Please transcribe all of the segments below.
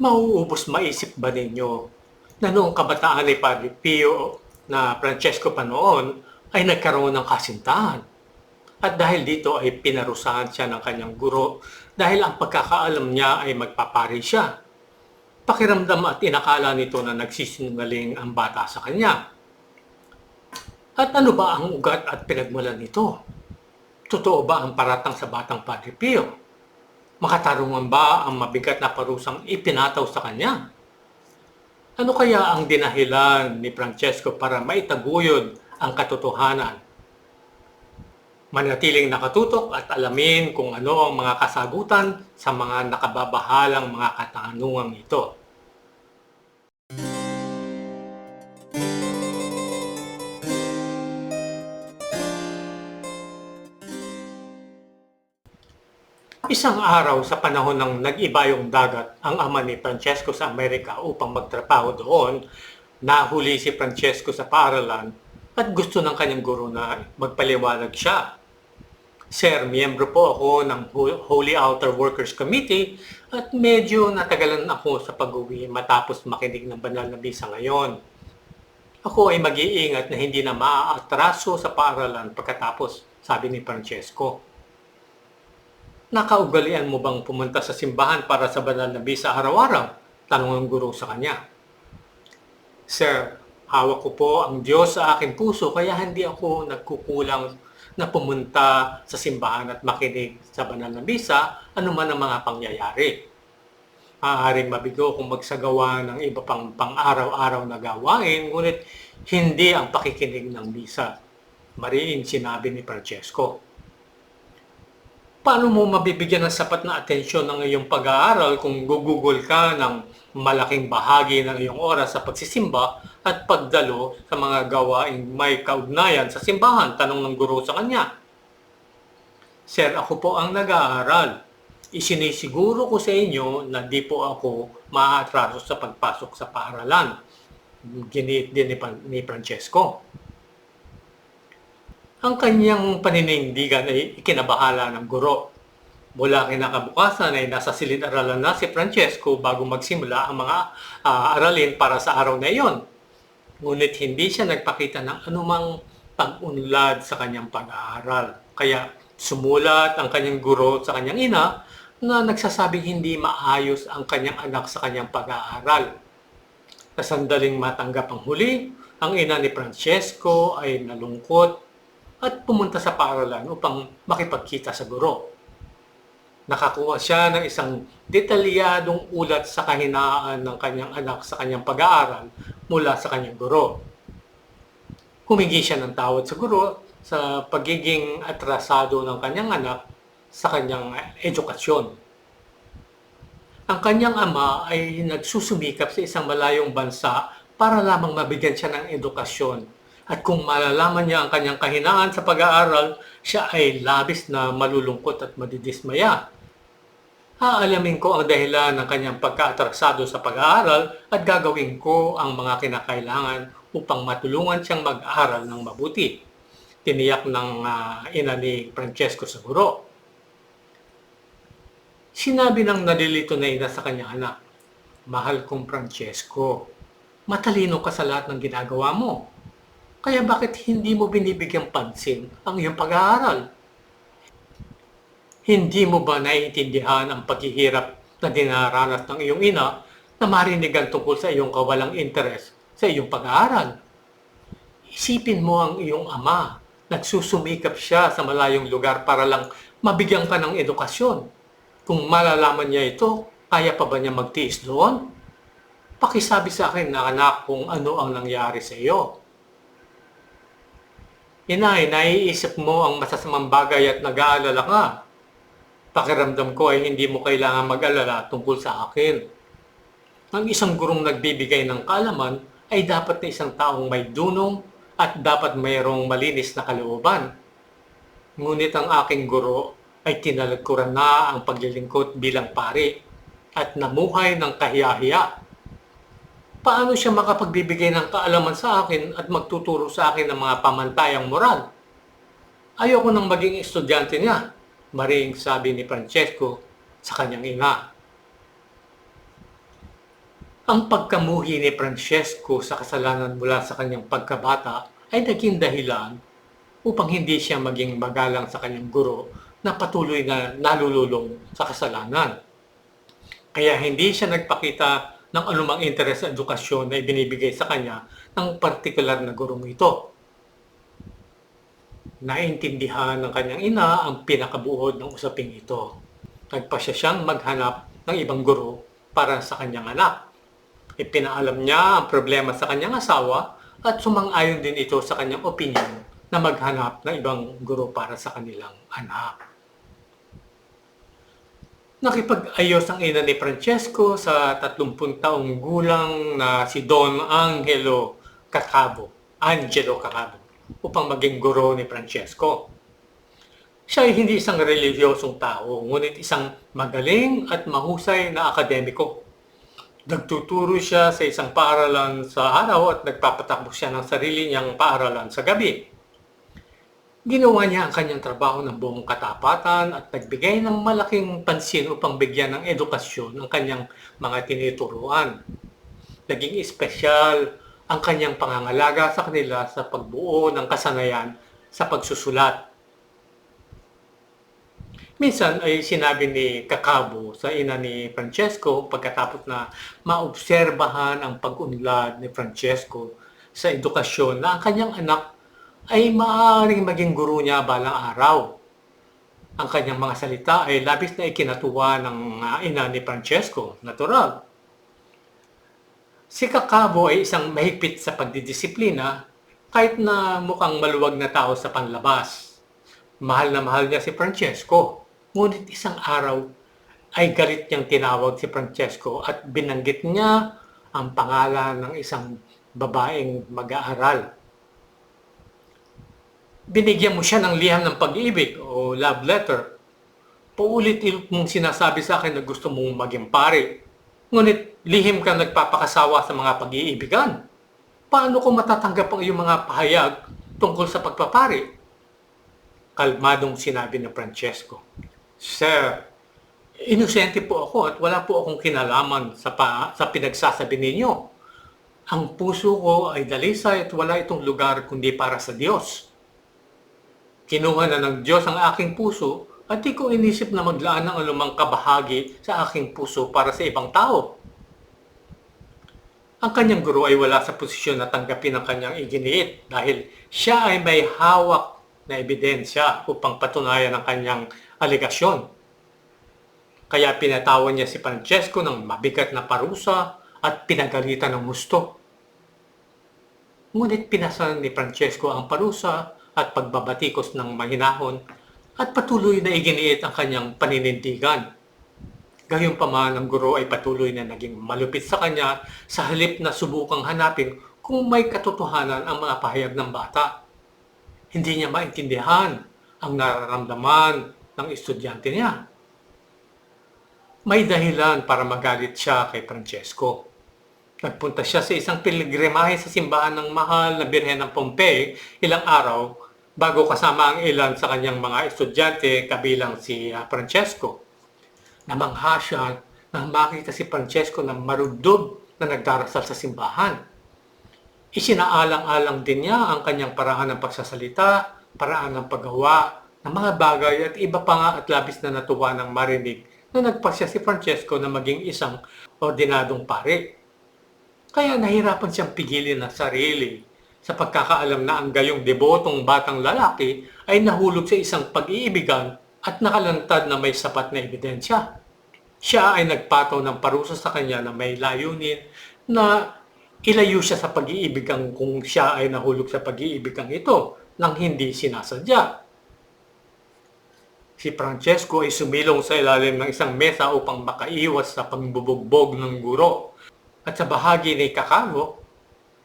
Mauubos maisip ba ninyo na noong kabataan ni Padre Pio na Francesco pa noon ay nagkaroon ng kasintahan? At dahil dito ay pinarusahan siya ng kanyang guro dahil ang pagkakaalam niya ay magpapari siya. Pakiramdam at inakala nito na nagsisinungaling ang bata sa kanya. At ano ba ang ugat at pinagmulan nito? Totoo ba ang paratang sa batang Padre Pio? Makatarungan ba ang mabigat na parusang ipinataw sa kanya? Ano kaya ang dinahilan ni Francesco para maitaguyod ang katotohanan? Manatiling nakatutok at alamin kung ano ang mga kasagutan sa mga nakababahalang mga katanungang ito. Isang araw sa panahon ng nag-iba yung dagat, ang ama ni Francesco sa Amerika upang magtrabaho doon, nahuli si Francesco sa paaralan at gusto ng kanyang guro na magpaliwanag siya. Sir, miyembro po ako ng Ho- Holy Altar Workers Committee at medyo natagalan ako sa pag-uwi matapos makinig ng banal na bisa ngayon. Ako ay mag-iingat na hindi na maaatraso sa paaralan pagkatapos, sabi ni Francesco. Nakaugalian mo bang pumunta sa simbahan para sa banal na bisa araw-araw? Tanong ng guro sa kanya. Sir, hawak ko po ang Diyos sa aking puso kaya hindi ako nagkukulang na pumunta sa simbahan at makinig sa banal na bisa anuman ang mga pangyayari. Maaaring mabigo kung magsagawa ng iba pang pang-araw-araw na gawain, ngunit hindi ang pakikinig ng bisa. Mariin sinabi ni Francesco paano mo mabibigyan ng sapat na atensyon ng iyong pag-aaral kung gugugol ka ng malaking bahagi ng iyong oras sa pagsisimba at pagdalo sa mga gawaing may kaugnayan sa simbahan? Tanong ng guro sa kanya. Sir, ako po ang nag-aaral. Isinisiguro ko sa inyo na di po ako maaatraso sa pagpasok sa paaralan. Ginit din ni, Pan- ni Francesco. Ang kanyang paninindigan ay ikinabahala ng guro. Mula kinakabukasan ay nasa silid-aralan na si Francesco bago magsimula ang mga ah, aralin para sa araw na iyon. Ngunit hindi siya nagpakita ng anumang pag-unlad sa kanyang pag-aaral. Kaya sumulat ang kanyang guro sa kanyang ina na nagsasabing hindi maayos ang kanyang anak sa kanyang pag-aaral. Sa sandaling matanggap ang huli, ang ina ni Francesco ay nalungkot at pumunta sa paaralan upang makipagkita sa guro. Nakakuha siya ng isang detalyadong ulat sa kahinaan ng kanyang anak sa kanyang pag-aaral mula sa kanyang guro. Humingi siya ng tawad sa guro sa pagiging atrasado ng kanyang anak sa kanyang edukasyon. Ang kanyang ama ay nagsusumikap sa isang malayong bansa para lamang mabigyan siya ng edukasyon at kung malalaman niya ang kanyang kahinaan sa pag-aaral, siya ay labis na malulungkot at madidismaya. Aalamin ko ang dahilan ng kanyang pagkaatrasado sa pag-aaral at gagawin ko ang mga kinakailangan upang matulungan siyang mag-aral ng mabuti. Tiniyak ng ah, ina ni Francesco sa guro. Sinabi ng nalilito na ina sa kanyang anak, Mahal kong Francesco, matalino ka sa lahat ng ginagawa mo. Kaya bakit hindi mo binibigyang pansin ang iyong pag-aaral? Hindi mo ba naiintindihan ang paghihirap na dinaranas ng iyong ina na marinigan tungkol sa iyong kawalang interes sa iyong pag-aaral? Isipin mo ang iyong ama. Nagsusumikap siya sa malayong lugar para lang mabigyan ka ng edukasyon. Kung malalaman niya ito, kaya pa ba niya magtiis doon? Pakisabi sa akin na anak kung ano ang nangyari sa iyo. Inay, naiisip mo ang masasamang bagay at nag-aalala ka. Pakiramdam ko ay hindi mo kailangan mag-alala tungkol sa akin. Ang isang gurong nagbibigay ng kaalaman ay dapat na isang taong may dunong at dapat mayroong malinis na kalooban. Ngunit ang aking guro ay tinalagkuran na ang paglilingkot bilang pari at namuhay ng kahiyahiya paano siya makapagbibigay ng kaalaman sa akin at magtuturo sa akin ng mga pamantayang moral? Ayoko nang maging estudyante niya, maring sabi ni Francesco sa kanyang ina. Ang pagkamuhi ni Francesco sa kasalanan mula sa kanyang pagkabata ay naging dahilan upang hindi siya maging magalang sa kanyang guro na patuloy na nalululong sa kasalanan. Kaya hindi siya nagpakita ng anumang interes sa edukasyon na ibinibigay sa kanya ng partikular na gurong ito. Naintindihan ng kanyang ina ang pinakabuod ng usaping ito. Nagpasya siyang maghanap ng ibang guro para sa kanyang anak. Ipinaalam niya ang problema sa kanyang asawa at sumang-ayon din ito sa kanyang opinion na maghanap ng ibang guro para sa kanilang anak. Nakipag-ayos ang ina ni Francesco sa 30 taong gulang na si Don Angelo Cacabo, Angelo Cacabo, upang maging guro ni Francesco. Siya ay hindi isang reliyosong tao, ngunit isang magaling at mahusay na akademiko. Nagtuturo siya sa isang paaralan sa araw at nagpapatakbo siya ng sarili niyang paaralan sa gabi. Ginawa niya ang kanyang trabaho ng buong katapatan at nagbigay ng malaking pansin upang bigyan ng edukasyon ang kanyang mga tinuturuan. Naging espesyal ang kanyang pangangalaga sa kanila sa pagbuo ng kasanayan sa pagsusulat. Minsan ay sinabi ni Kakabo sa ina ni Francesco pagkatapos na maobserbahan ang pag-unlad ni Francesco sa edukasyon na ang kanyang anak ay maaaring maging guro niya balang araw. Ang kanyang mga salita ay labis na ikinatuwa ng uh, ina ni Francesco, natural. Si Kakabo ay isang mahigpit sa pagdidisiplina kahit na mukhang maluwag na tao sa panlabas. Mahal na mahal niya si Francesco, ngunit isang araw ay galit niyang tinawag si Francesco at binanggit niya ang pangalan ng isang babaeng mag-aaral binigyan mo siya ng liham ng pag-ibig o love letter. Paulit-ulit mong sinasabi sa akin na gusto mong maging pare. Ngunit lihim ka nagpapakasawa sa mga pag-iibigan. Paano ko matatanggap ang iyong mga pahayag tungkol sa pagpapare? Kalmadong sinabi ni Francesco. Sir, inosente po ako at wala po akong kinalaman sa, pa, sa pinagsasabi ninyo. Ang puso ko ay dalisay at wala itong lugar kundi para sa Diyos. Kinuha na ng Diyos ang aking puso at di ko inisip na maglaan ng anumang kabahagi sa aking puso para sa ibang tao. Ang kanyang guro ay wala sa posisyon na tanggapin ang kanyang iginiit dahil siya ay may hawak na ebidensya upang patunayan ang kanyang aligasyon. Kaya pinatawan niya si Francesco ng mabigat na parusa at pinagalitan ng gusto. Ngunit pinasan ni Francesco ang parusa at pagbabatikos ng mahinahon at patuloy na iginiit ang kanyang paninindigan. Gayunpaman ang guro ay patuloy na naging malupit sa kanya sa halip na subukang hanapin kung may katotohanan ang mga pahayag ng bata. Hindi niya maintindihan ang nararamdaman ng estudyante niya. May dahilan para magalit siya kay Francesco. Nagpunta siya sa isang pilgrimahe sa simbahan ng mahal na Birhen ng Pompey ilang araw bago kasama ang ilan sa kanyang mga estudyante kabilang si uh, Francesco. Namangha siya nang makita si Francesco na marudog na nagdarasal sa simbahan. Isinaalang-alang din niya ang kanyang paraan ng pagsasalita, paraan ng paggawa ng mga bagay at iba pa nga at labis na natuwa ng marinig na nagpasya si Francesco na maging isang ordinadong pare. Kaya nahirapan siyang pigilin ang sarili sa pagkakaalam na ang gayong debotong batang lalaki ay nahulog sa isang pag-iibigan at nakalantad na may sapat na ebidensya. Siya ay nagpataw ng parusa sa kanya na may layunin na ilayo siya sa pag-iibigan kung siya ay nahulog sa pag-iibigan ito nang hindi sinasadya. Si Francesco ay sumilong sa ilalim ng isang mesa upang makaiwas sa pangbubugbog ng guro at sa bahagi ni Kakamo,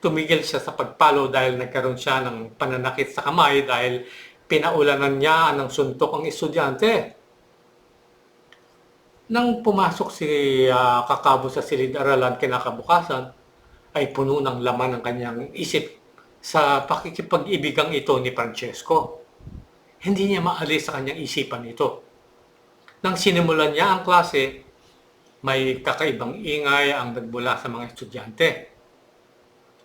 tumigil siya sa pagpalo dahil nagkaroon siya ng pananakit sa kamay dahil pinaulanan niya ng suntok ang estudyante. Nang pumasok si uh, Kakabo sa silid-aralan kinakabukasan, ay puno ng laman ng kanyang isip sa pakikipag-ibigang ito ni Francesco. Hindi niya maalis sa kanyang isipan ito. Nang sinimulan niya ang klase, may kakaibang ingay ang nagmula sa mga estudyante.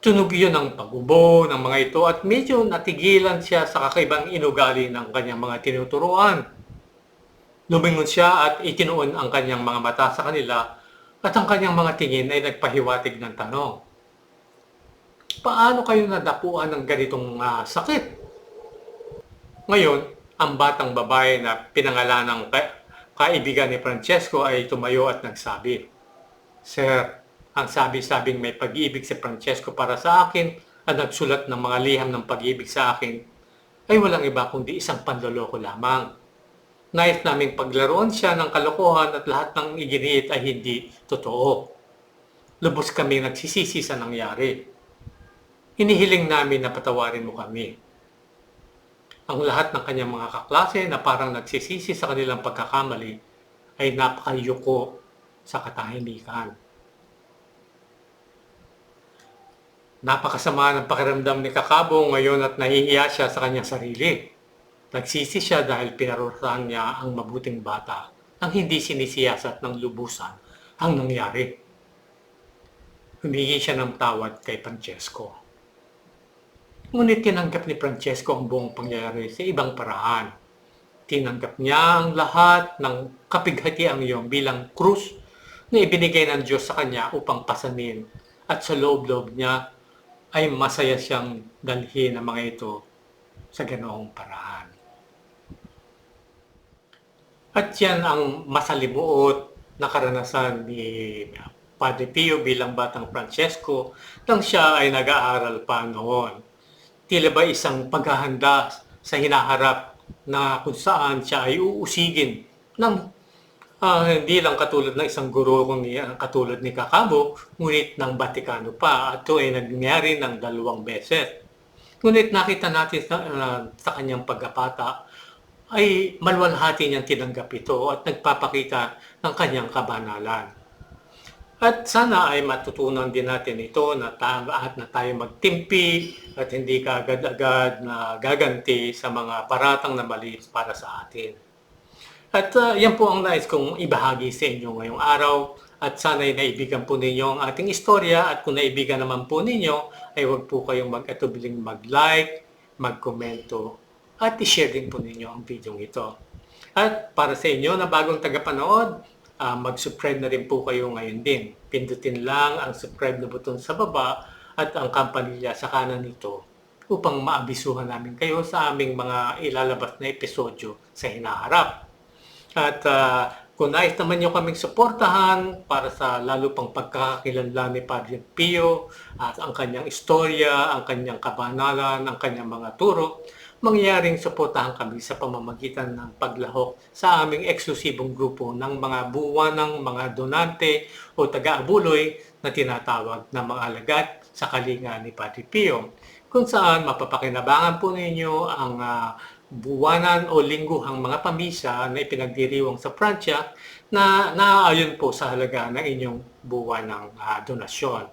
Tunog iyon ng pagubo ng mga ito at medyo natigilan siya sa kakaibang inugali ng kanyang mga tinuturuan. Lumingon siya at itinuon ang kanyang mga mata sa kanila at ang kanyang mga tingin ay nagpahiwatig ng tanong. Paano kayo nadapuan ng ganitong ah, sakit? Ngayon, ang batang babae na pinangalan ng ka- kaibigan ni Francesco ay tumayo at nagsabi, Sir, ang sabi-sabing may pag-ibig si Francesco para sa akin at nagsulat ng mga liham ng pag-ibig sa akin ay walang iba kundi isang panloloko lamang. Nais naming paglaruan siya ng kalokohan at lahat ng iginiit ay hindi totoo. Lubos kami nagsisisi sa nangyari. Hinihiling namin na patawarin mo kami ang lahat ng kanyang mga kaklase na parang nagsisisi sa kanilang pagkakamali ay napakayuko sa katahimikan. Napakasama ng pakiramdam ni Kakabo ngayon at nahihiya siya sa kanyang sarili. Nagsisi siya dahil pinarusahan niya ang mabuting bata ang hindi sinisiyasat ng lubusan ang nangyari. Humingi siya ng tawad kay Francesco. Ngunit tinanggap ni Francesco ang buong pangyayari sa ibang paraan. Tinanggap niya ang lahat ng kapighatiang iyon bilang krus na ibinigay ng Diyos sa kanya upang pasanin at sa loob-loob niya ay masaya siyang dalhin ang mga ito sa ganoong paraan. At yan ang masalimuot na karanasan ni Padre Pio bilang batang Francesco nang siya ay nag-aaral pa noon tila ba isang paghahanda sa hinaharap na kung saan siya ay uusigin ng ah, hindi lang katulad ng isang guro kung ah, katulad ni Kakabo, ngunit ng Batikano pa. At ito ay nangyari ng dalawang beses. Ngunit nakita natin sa, ah, sa kanyang pagkapata ay malwalhati niyang tinanggap ito at nagpapakita ng kanyang kabanalan. At sana ay matutunan din natin ito na ta- at na tayo magtimpi at hindi ka agad-agad na gaganti sa mga paratang na mali para sa atin. At uh, yan po ang nais kong ibahagi sa inyo ngayong araw at sana'y naibigan po ninyo ang ating istorya at kung naibigan naman po ninyo ay huwag po kayong mag-atubiling mag-like, mag-komento at i-share din po ninyo ang video ito. At para sa inyo na bagong tagapanood, uh, mag-subscribe na rin po kayo ngayon din. Pindutin lang ang subscribe na button sa baba at ang kampanilya sa kanan nito upang maabisuhan namin kayo sa aming mga ilalabas na episodyo sa hinaharap. At uh, kung nais naman nyo kaming suportahan para sa lalo pang pagkakakilanlan ni Padre Pio at ang kanyang istorya, ang kanyang kabanalan, ang kanyang mga turo, mangyaring suportahan kami sa pamamagitan ng paglahok sa aming eksklusibong grupo ng mga buwanang mga donante o taga-abuloy na tinatawag na mga alagad sa kalinga ni Padre Pio, kung saan mapapakinabangan po ninyo ang uh, buwanan o lingguhang mga pamisa na ipinagdiriwang sa Pransya na naaayon po sa halaga ng inyong buwan ng uh, donasyon.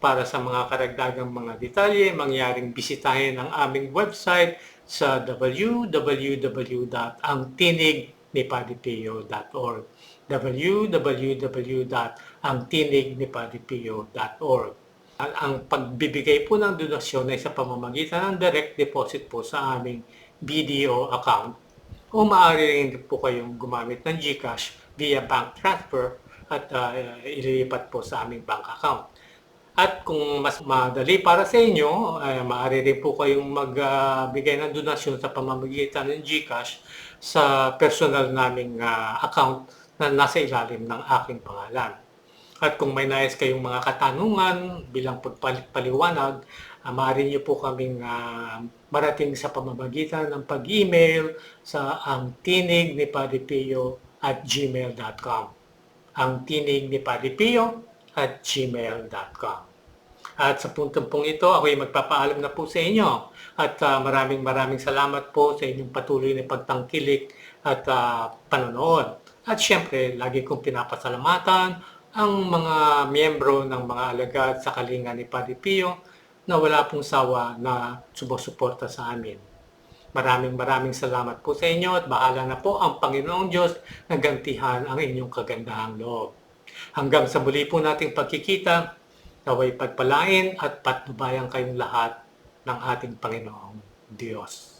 Para sa mga karagdagang mga detalye, mangyaring bisitahin ang aming website sa www.angtinignipadiPio.org www.angtinignipadiPio.org ang, ang pagbibigay po ng donasyon ay sa pamamagitan ng direct deposit po sa aming BDO account o maaari rin po kayong gumamit ng GCash via bank transfer at uh, ililipat po sa aming bank account. At kung mas madali para sa inyo, ay maaari rin po kayong magbigay uh, ng donasyon sa pamamagitan ng GCash sa personal naming uh, account na nasa ilalim ng aking pangalan. At kung may nais kayong mga katanungan bilang pagpaliwanag, uh, maaari niyo po kaming uh, marating sa pamamagitan ng pag-email sa ang tinig ni Padipio at gmail.com. Ang tinig ni Padipio at gmail.com. At sa puntong pong ito, ako ay magpapaalam na po sa inyo. At uh, maraming maraming salamat po sa inyong patuloy na pagtangkilik at uh, panonood. At syempre, lagi kong pinapasalamatan ang mga miyembro ng mga alagad sa kalinga ni Padre Pio na wala pong sawa na sumusuporta sa amin. Maraming maraming salamat po sa inyo at bahala na po ang Panginoong Diyos na gantihan ang inyong kagandahang loob. Hanggang sa muli po nating pagkikita, naway pagpalain at patnubayan kayong lahat ng ating Panginoong Diyos.